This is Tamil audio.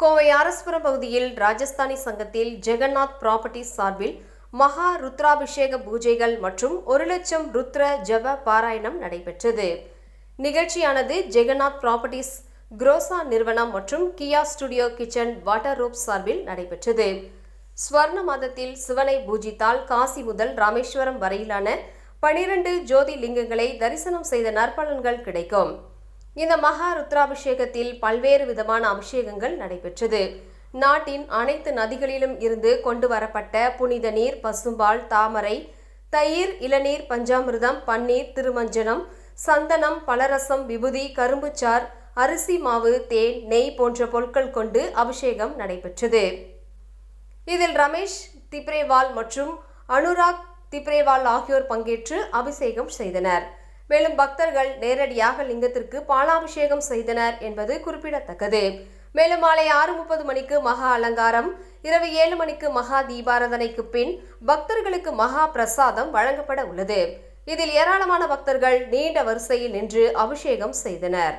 கோவை அரசுபுரம் பகுதியில் ராஜஸ்தானி சங்கத்தில் ஜெகநாத் ப்ராப்பர்ட்டிஸ் சார்பில் மகா ருத்ராபிஷேக பூஜைகள் மற்றும் ஒரு லட்சம் ருத்ர ஜப பாராயணம் நடைபெற்றது. நிகழ்ச்சியானது ஜெகநாத் ப்ராப்பர்ட்டிஸ் குரோசா நிறுவனம் மற்றும் Kia studio kitchen waterproof சார்பில் நடைபெற்றது. ஸ்வர்ண மாதத்தில் சிவனை பூஜித்தால் காசி முதல் ராமேஸ்வரம் வரையிலான பனிரெண்டு ஜோதி லிங்கங்களை தரிசனம் செய்த நற்பலன்கள் கிடைக்கும். இந்த மகா ருத்ராபிஷேகத்தில் பல்வேறு விதமான அபிஷேகங்கள் நடைபெற்றது. நாட்டின் அனைத்து நதிகளிலும் இருந்து கொண்டு வரப்பட்ட புனித நீர் பசும்பால் தாமரை தயிர் இளநீர் பஞ்சாமிர்தம் பன்னீர் திருமஞ்சனம் சந்தனம் பலரசம் விபூதி கரும்புச்சார் அரிசி மாவு தேன் நெய் போன்ற பொருட்கள் கொண்டு அபிஷேகம் நடைபெற்றது. இதில் ரமேஷ் திப்ரேவால் மற்றும் அனுராக் திப்ரேவால் ஆகியோர் பங்கேற்று அபிஷேகம் செய்தனர். மேலும் பக்தர்கள் நேரடியாக லிங்கத்திற்கு பாலாபிஷேகம் செய்தனர் என்பது குறிப்பிடத்தக்கது. மேலும் மாலை ஆறு முப்பது மணிக்கு மகா அலங்காரம் இரவு ஏழு மணிக்கு மகா தீபாராதனைக்கு பின் பக்தர்களுக்கு மகா பிரசாதம் வழங்கப்பட உள்ளது. இதில் ஏராளமான பக்தர்கள் நீண்ட வரிசையில் நின்று அபிஷேகம் செய்தனர்.